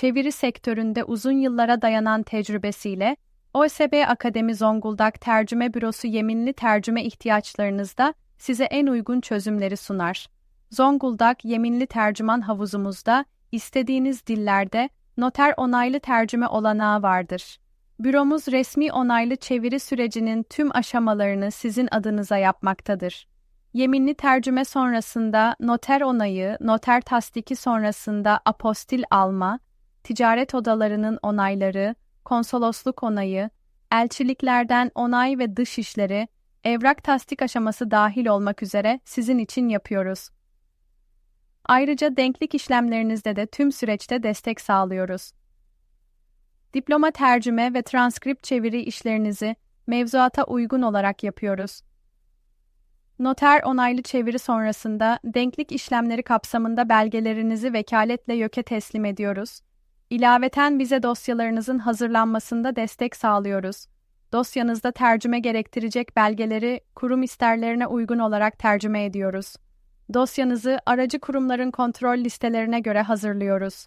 çeviri sektöründe uzun yıllara dayanan tecrübesiyle OSB Akademi Zonguldak Tercüme Bürosu yeminli tercüme ihtiyaçlarınızda size en uygun çözümleri sunar. Zonguldak Yeminli Tercüman Havuzumuzda istediğiniz dillerde noter onaylı tercüme olanağı vardır. Büromuz resmi onaylı çeviri sürecinin tüm aşamalarını sizin adınıza yapmaktadır. Yeminli tercüme sonrasında noter onayı, noter tasdiki sonrasında apostil alma, ticaret odalarının onayları, konsolosluk onayı, elçiliklerden onay ve dış işleri, evrak tasdik aşaması dahil olmak üzere sizin için yapıyoruz. Ayrıca denklik işlemlerinizde de tüm süreçte destek sağlıyoruz. Diploma tercüme ve transkript çeviri işlerinizi mevzuata uygun olarak yapıyoruz. Noter onaylı çeviri sonrasında denklik işlemleri kapsamında belgelerinizi vekaletle YÖK'e teslim ediyoruz. İlaveten bize dosyalarınızın hazırlanmasında destek sağlıyoruz. Dosyanızda tercüme gerektirecek belgeleri kurum isterlerine uygun olarak tercüme ediyoruz. Dosyanızı aracı kurumların kontrol listelerine göre hazırlıyoruz.